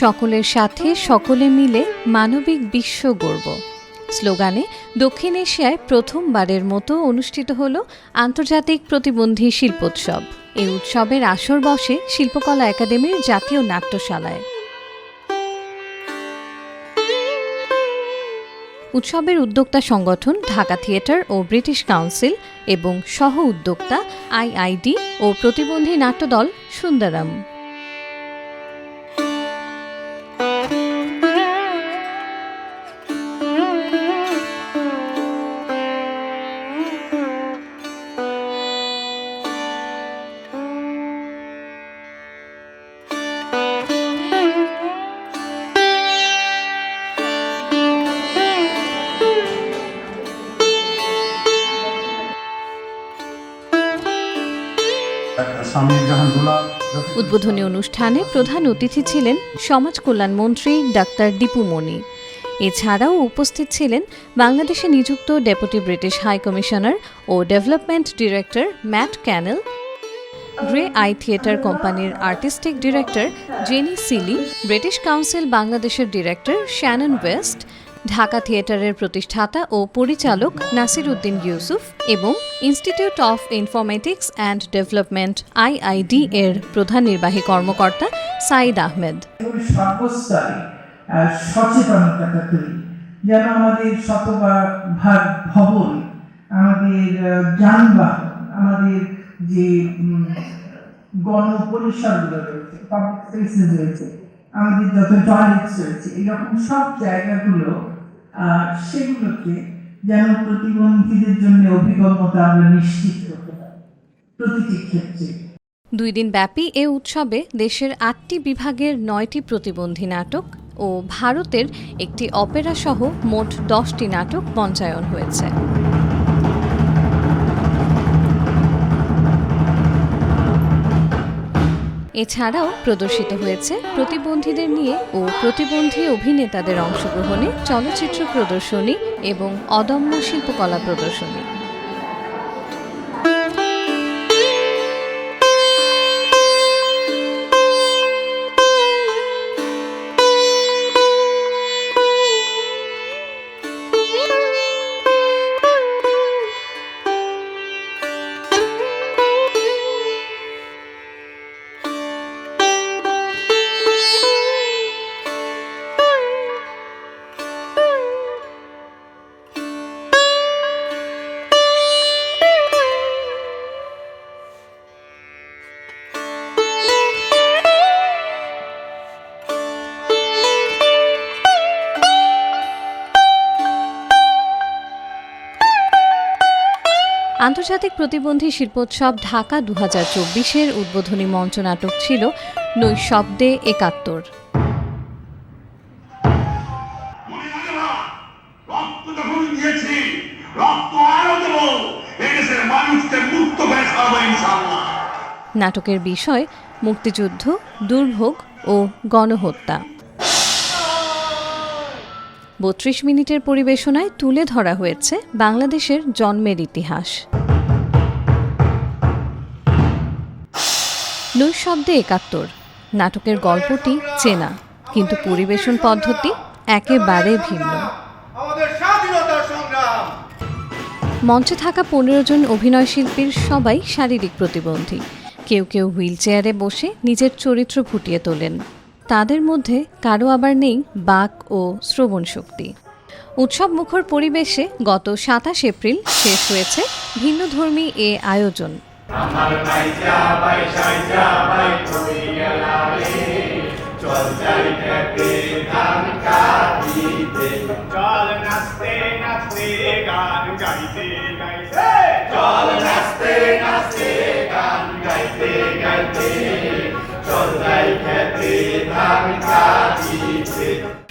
সকলের সাথে সকলে মিলে মানবিক বিশ্ব গড়ব। স্লোগানে দক্ষিণ এশিয়ায় প্রথমবারের মতো অনুষ্ঠিত হল আন্তর্জাতিক প্রতিবন্ধী শিল্পোৎসব। এই উৎসবের আসর বসে শিল্পকলা একাডেমির জাতীয় নাট্যশালায়। উৎসবের উদ্যোক্তা সংগঠন ঢাকা থিয়েটার ও ব্রিটিশ কাউন্সিল এবং সহ উদ্যোক্তা আইআইডি ও প্রতিবন্ধী নাট্যদল সুন্দরম। উদ্বোধনী অনুষ্ঠানে প্রধান অতিথি ছিলেন সমাজ কল্যাণ মন্ত্রী ডাক্তার দীপু মনি। এছাড়াও উপস্থিত ছিলেন বাংলাদেশে নিযুক্ত ডেপুটি ব্রিটিশ হাই কমিশনার ও development director Matt Cannell, Graeae theatre কোম্পানির artistic director Jenny Sealey, British Council বাংলাদেশের ডিরেক্টর শ্যানন ওয়েস্ট ঢাকা থিয়েটারের প্রতিষ্ঠাতা ও পরিচালক নাসির উদ্দিন ইউসুফ এবং Institute of Informatics and Development IID এর প্রধান নির্বাহী কর্মকর্তা সাইদ আহমেদ। যেন আমাদের শতভাগ ভাগ ভবন, আমাদের যানবাহন, আমাদের যে গণপরিসরগুলো রয়েছে পাবলিক স্পেসেস রয়েছে, আমাদের যত টয়লেটস রয়েছে, এরকম সব জায়গাগুলো সেগুলোকে যেন প্রতিবন্ধীদের জন্য অভিজ্ঞতা আমরা নিশ্চিত করতে পারি। প্রতিটি ক্ষেত্রে। দুই দিন ব্যাপী এ উৎসবে দেশের আটটি বিভাগের নয়টি প্রতিবন্ধী নাটক ও ভারতের একটি অপেরা সহ মোট দশটি নাটক মঞ্চায়ন হয়েছে। এছাড়াও প্রদর্শিত হয়েছে প্রতিবন্ধীদের নিয়ে ও প্রতিবন্ধী অভিনেতাদের অংশগ্রহণে চলচ্চিত্র প্রদর্শনী এবং অদম্য শিল্পকলা প্রদর্শনী। আন্তর্জাতিক প্রতিবন্ধী শিল্পোৎসব ঢাকা দু হাজার চব্বিশের উদ্বোধনী মঞ্চনাটক ছিল নৈশব্দে একাত্তর। নাটকের বিষয় মুক্তিযুদ্ধ, দুর্ভোগ ও গণহত্যা। বত্রিশ মিনিটের পরিবেশনায় তুলে ধরা হয়েছে বাংলাদেশের জন্মের ইতিহাস। নৈশব্দে একাত্তর। নাটকের গল্পটি চেনা কিন্তু পরিবেশন পদ্ধতি একেবারে ভিন্ন। মঞ্চে থাকা পনেরো জন অভিনয় শিল্পীর সবাই শারীরিক প্রতিবন্ধী। কেউ কেউ হুইল চেয়ারে বসে নিজের চরিত্র ফুটিয়ে তোলেন। তাদের মধ্যে কারও আবার নেই বাক ও শ্রবণ শক্তি। উৎসব মুখর পরিবেশে গত সাতাশ এপ্রিল শেষ হয়েছে ভিন্নধর্মী এ আয়োজন। চল নাচতে নাচতে গান গাইতে গাইতে। ใจแค่ตีทั้งกาติสิทธิ์